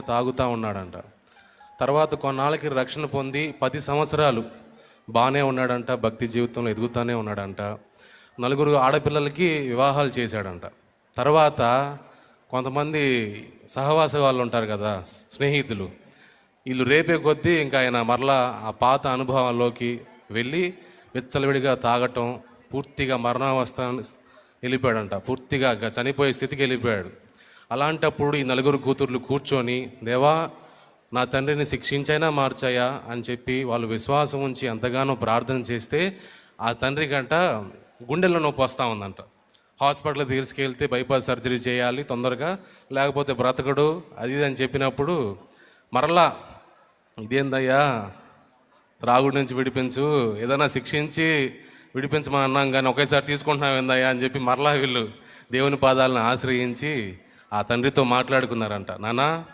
తాగుతూ ఉన్నాడంట. తర్వాత కొన్నాళ్ళకి రక్షణ పొంది పది సంవత్సరాలు బాగానే ఉన్నాడంట భక్తి జీవితంలో ఎదుగుతూనే ఉన్నాడంట. నలుగురు ఆడపిల్లలకి వివాహాలు చేశాడంట. తర్వాత కొంతమంది సహవాస వాళ్ళు ఉంటారు కదా స్నేహితులు. వీళ్ళు రేపే కొద్దీ ఇంకా ఆయన మరలా ఆ పాత అనుభవాల్లోకి వెళ్ళి విచ్చలవిడిగా తాగటం పూర్తిగా మరణావస్థ వెళ్ళిపోయాడంట పూర్తిగా చనిపోయే స్థితికి వెళ్ళిపోయాడు. అలాంటప్పుడు ఈ నలుగురు కూతుర్లు కూర్చొని దేవా నా తండ్రిని శిక్షించైనా మార్చాయా? అని చెప్పి వాళ్ళు విశ్వాసం ఉంచి ఎంతగానో ప్రార్థన చేస్తే ఆ తండ్రి గంట గుండెల్లో నొప్పి వస్తూ ఉందంట. హాస్పిటల్కి తీసుకెళ్తే బైపాస్ సర్జరీ చేయాలి తొందరగా లేకపోతే బ్రతకడు అది ఇది అని చెప్పినప్పుడు మరలా ఇదేందయ్యా త్రాగుడి నుంచి విడిపించు ఏదైనా శిక్షించి విడిపించమని అన్నాం కానీ ఒకేసారి తీసుకుంటున్నాం ఏందయ్యా అని చెప్పి మరలా వీళ్ళు దేవుని పాదాలను ఆశ్రయించి ఆ తండ్రితో మాట్లాడుకున్నారంట. నానా